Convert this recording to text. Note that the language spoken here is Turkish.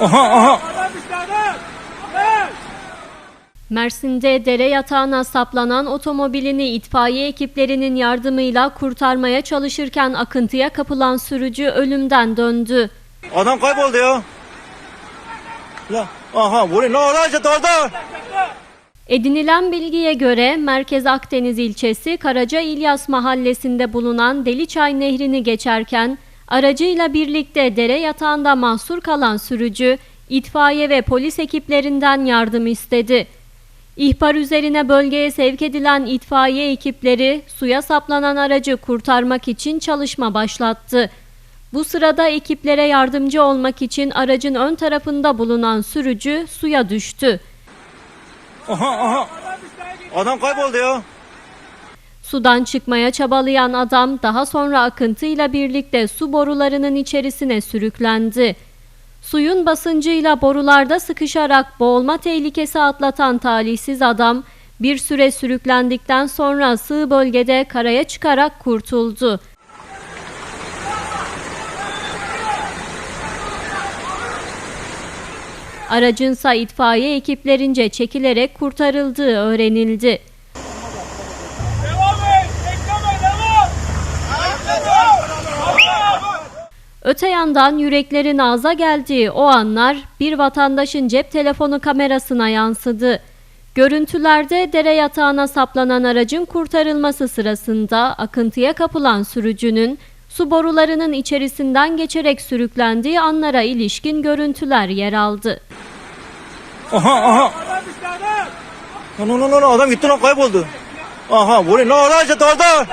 Aha aha. Mersin'de dere yatağına saplanan otomobilini itfaiye ekiplerinin yardımıyla kurtarmaya çalışırken akıntıya kapılan sürücü ölümden döndü. Adam kayboldu ya. La aha buraya ne olacak orada? Edinilen bilgiye göre Merkez Akdeniz ilçesi Karaca İlyas mahallesinde bulunan Deliçay Nehri'ni geçerken aracıyla birlikte dere yatağında mahsur kalan sürücü itfaiye ve polis ekiplerinden yardım istedi. İhbar üzerine bölgeye sevk edilen itfaiye ekipleri suya saplanan aracı kurtarmak için çalışma başlattı. Bu sırada ekiplere yardımcı olmak için aracın ön tarafında bulunan sürücü suya düştü. Aha aha. Adam kayboldu ya. Sudan çıkmaya çabalayan adam daha sonra akıntıyla birlikte su borularının içerisine sürüklendi. Suyun basıncıyla borularda sıkışarak boğulma tehlikesi atlatan talihsiz adam bir süre sürüklendikten sonra sığ bölgede karaya çıkarak kurtuldu. Aracınsa itfaiye ekiplerince çekilerek kurtarıldığı öğrenildi. Öte yandan yüreklerin ağza geldiği o anlar bir vatandaşın cep telefonu kamerasına yansıdı. Görüntülerde dere yatağına saplanan aracın kurtarılması sırasında akıntıya kapılan sürücünün su borularının içerisinden geçerek sürüklendiği anlara ilişkin görüntüler yer aldı. Aha aha. Adam gitti lan kayboldu. Aha buraya ne olacak orada?